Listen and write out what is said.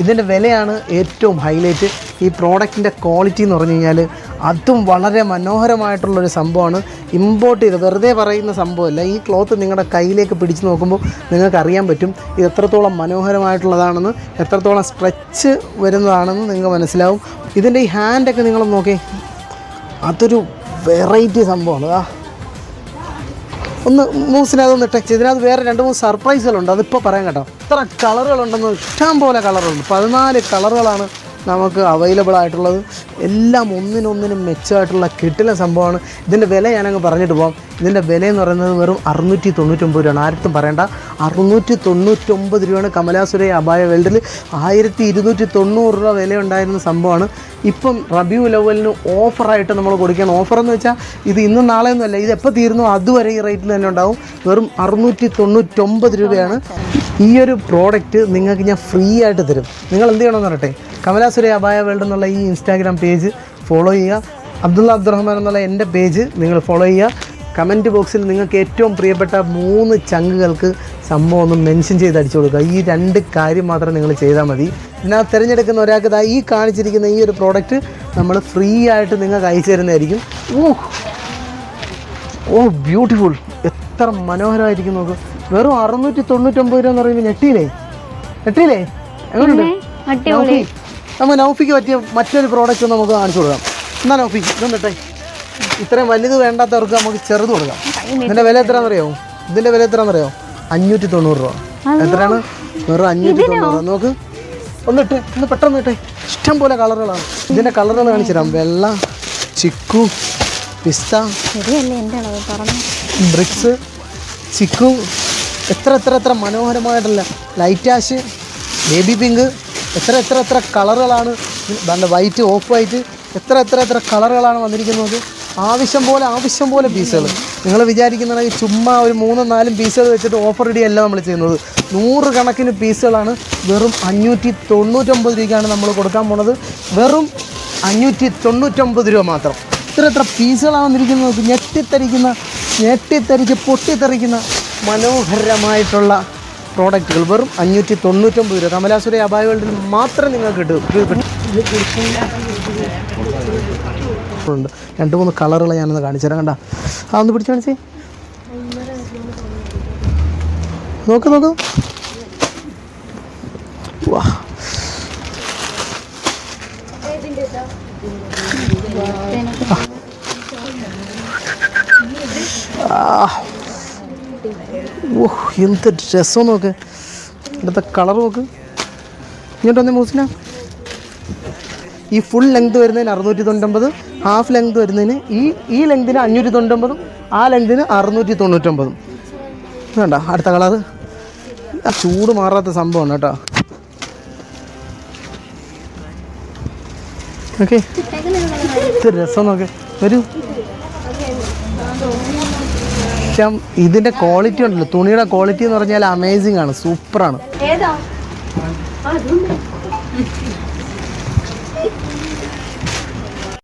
ഇതിന്റെ വിലയാണ് ഏറ്റവും ഹൈലൈറ്റ് ഈ പ്രോഡക്റ്റിന്റെ ക്വാളിറ്റി എന്ന് പറഞ്ഞു കഴിഞ്ഞാൽ അതും വളരെ മനോഹരമായിട്ടുള്ളൊരു സംഭവമാണ്. ഇമ്പോർട്ട് ചെയ്ത് വെറുതെ പറയുന്ന സംഭവമല്ല. ഈ ക്ലോത്ത് നിങ്ങളുടെ കയ്യിലേക്ക് പിടിച്ച് നോക്കുമ്പോൾ നിങ്ങൾക്ക് അറിയാൻ പറ്റും. ഇത് എത്രത്തോളം മനോഹരമായിട്ടുള്ളതാണെന്ന് എത്രത്തോളം സ്ട്രെച്ച് വരുന്നതാണെന്ന് നിങ്ങൾ മനസ്സിലാവും. ഇതിന്റെ ഈ ഹാൻഡൊക്കെ നിങ്ങളൊന്ന് നോക്കേ അതൊരു വെറൈറ്റി സംഭവമാണ്. ആ ഒന്ന് മൂസിനകത്തൊന്ന് ടച്ച് ഇതിനകത്ത് വേറെ രണ്ട് മൂന്ന് സർപ്രൈസുകളുണ്ട് അതിപ്പോൾ പറയാം കേട്ടോ. ഇത്ര കളറുകളുണ്ടെന്ന് ഇഷ്ടം പോലെ കളറുണ്ട് പതിനാല് കളറുകളാണ് നമുക്ക് അവൈലബിൾ ആയിട്ടുള്ളത്. എല്ലാം ഒന്നിനൊന്നിനും മെച്ചമായിട്ടുള്ള കിട്ടുന്ന സംഭവമാണ്. ഇതിന്റെ വില ഞാനങ്ങ് പറഞ്ഞിട്ട് പോകാം ഇതിന്റെ വില എന്ന് പറയുന്നത് വെറും അറുന്നൂറ്റി തൊണ്ണൂറ്റൊമ്പത് രൂപയാണ്. ആരത്തും പറയേണ്ട. അറുന്നൂറ്റി തൊണ്ണൂറ്റൊമ്പത് രൂപയാണ് കമലാസുരൈ അപായ വേൾഡിൽ ആയിരത്തി ഇരുന്നൂറ്റി തൊണ്ണൂറ് രൂപ വില ഉണ്ടായിരുന്ന സംഭവമാണ്. ഇപ്പം റബ്യൂ ലെവലിന് ഓഫറായിട്ട് നമ്മൾ കൊടുക്കുകയാണ്. ഓഫർ എന്ന് വെച്ചാൽ ഇത് ഇന്ന് നാളെ ഒന്നുമല്ല ഇത് എപ്പോൾ തീരുന്നു അതുവരെ ഈ റേറ്റിൽ തന്നെ ഉണ്ടാവും. വെറും അറുന്നൂറ്റി തൊണ്ണൂറ്റൊമ്പത് രൂപയാണ്. ഈ ഒരു പ്രോഡക്റ്റ് നിങ്ങൾക്ക് ഞാൻ ഫ്രീ ആയിട്ട് തരും. നിങ്ങൾ എന്ത് ചെയ്യണമെന്ന് പറയട്ടെ കമലാസുര അബായ വേൾഡ് എന്നുള്ള ഈ ഇൻസ്റ്റാഗ്രാം പേജ് ഫോളോ ചെയ്യുക. അബ്ദുള്ള അബ്ദുറഹ്മാൻ എന്നുള്ള എന്റെ പേജ് നിങ്ങൾ ഫോളോ ചെയ്യുക. കമന്റ് ബോക്സിൽ നിങ്ങൾക്ക് ഏറ്റവും പ്രിയപ്പെട്ട മൂന്ന് ചങ്കുകൾക്ക് സംഭവം ഒന്ന് മെൻഷൻ ചെയ്ത് അടിച്ചു കൊടുക്കുക. ഈ രണ്ട് കാര്യം മാത്രം നിങ്ങൾ ചെയ്താൽ മതി. ഇതിനകത്ത് തിരഞ്ഞെടുക്കുന്ന ഒരാൾക്ക് ഈ കാണിച്ചിരിക്കുന്ന ഈ ഒരു പ്രോഡക്റ്റ് നമ്മൾ ഫ്രീ ആയിട്ട് നിങ്ങൾക്ക് അയച്ചു തരുന്നതായിരിക്കും. ഓ ഓ ബ്യൂട്ടിഫുൾ എത്ര മനോഹരമായിരിക്കും നോക്ക്. വെറും അറുന്നൂറ്റി തൊണ്ണൂറ്റൊമ്പത് രൂപ എന്ന് പറയുമ്പോൾ ഞെട്ടിയില്ലേ? ഞെട്ടിയില്ലേ? എങ്ങനെയുണ്ട്? നൗഫി, നമ്മൾ നൗഫിക്ക് പറ്റിയ മറ്റൊരു പ്രോഡക്റ്റ് നമുക്ക് കാണിച്ചു കൊടുക്കാം. എന്നാ നൗഫി ഇതൊന്നിട്ടെ ഇത്രയും വലുത് വേണ്ടാത്തവർക്ക് നമുക്ക് ചെറുത് കൊടുക്കാം. ഇതിന്റെ വില എത്രയാണെന്നറിയോ? ഇതിന്റെ വില എത്രയാണെന്നറിയോ? അഞ്ഞൂറ്റി തൊണ്ണൂറ് രൂപ എത്രയാണ്? വെറും അഞ്ഞൂറ്റി തൊണ്ണൂറ് രൂപ നോക്ക്. ഒന്നിട്ട് ഒന്ന് പെട്ടെന്ന് ഇട്ടെ. ഇഷ്ടം പോലെ കളറുകളാണ്. ഇതിന്റെ കളറുകൾ കാണിച്ചു തരാം. വെള്ള ചിക്കു പിസ്ത ബ്രിക്സ് ചിക്കു എത്ര എത്ര എത്ര മനോഹരമായിട്ടുള്ള ലൈറ്റ് ആഷ് ബേബി പിങ്ക് എത്ര എത്ര എത്ര കളറുകളാണ് നല്ല വൈറ്റ് ഓഫ് വൈറ്റ് എത്ര എത്ര എത്ര കളറുകളാണ് വന്നിരിക്കുന്നത്. ആവശ്യം പോലെ ആവശ്യം പോലെ പീസുകൾ നിങ്ങൾ വിചാരിക്കുന്നുണ്ടെങ്കിൽ ചുമ്മാ ഒരു മൂന്നും നാലും പീസുകൾ വെച്ചിട്ട് ഓഫർ ഇടിയല്ല നമ്മൾ ചെയ്യുന്നത്. നൂറ് കണക്കിന് പീസുകളാണ് വെറും അഞ്ഞൂറ്റി തൊണ്ണൂറ്റൊമ്പത് രൂപയ്ക്കാണ് നമ്മൾ കൊടുക്കാൻ പോണത്. വെറും അഞ്ഞൂറ്റി തൊണ്ണൂറ്റൊമ്പത് രൂപ മാത്രം. ഇത്ര എത്ര പീസുകളാണ് വന്നിരിക്കുന്നത്. ഞെട്ടിത്തരിക്കുന്ന ഞെട്ടിത്തരിച്ച് പൊട്ടിത്തെറിക്കുന്ന മനോഹരമായിട്ടുള്ള പ്രോഡക്റ്റുകൾ വെറും അഞ്ഞൂറ്റി തൊണ്ണൂറ്റൊമ്പത് രൂപ. കമലാസുര അബായ വേൾഡിൽ മാത്രം നിങ്ങൾക്ക് കിട്ടും രണ്ട് മൂന്ന് കളറുകൾ ഞാനൊന്ന് കാണിച്ചു തരാം. കണ്ട? അതൊന്ന് പിടിച്ചു കാണിച്ചേ. നോക്ക് നോക്ക്. വാ. ആ. ഓ എന്ത് രസം നോക്ക്. ഇവിടുത്തെ കളർ നോക്ക്. ഇങ്ങോട്ട് വന്നേ മൂസിന. ഈ ഫുൾ ലെങ്ത് വരുന്നതിന് അറുന്നൂറ്റി തൊണ്ണൂറ്റൊമ്പത് ഹാഫ് ലെങ്ത് വരുന്നതിന് ഈ ഈ ലെങ്തിന് അഞ്ഞൂറ്റി തൊണ്ണൂറ്റൊമ്പതും ആ ലെങ്തിന് അറുന്നൂറ്റി തൊണ്ണൂറ്റൊമ്പതും വേണ്ട അടുത്ത കളർ ചൂട് മാറാത്ത സംഭവമാണ് കേട്ടോ. ഓക്കെ രസം നോക്ക്. വരൂ. പക്ഷേ ഇതിന്റെ ക്വാളിറ്റി ഉണ്ടല്ലോ. തുണിയുടെ ക്വാളിറ്റി എന്ന് പറഞ്ഞാൽ അമേസിംഗ് ആണ്. സൂപ്പറാണ്.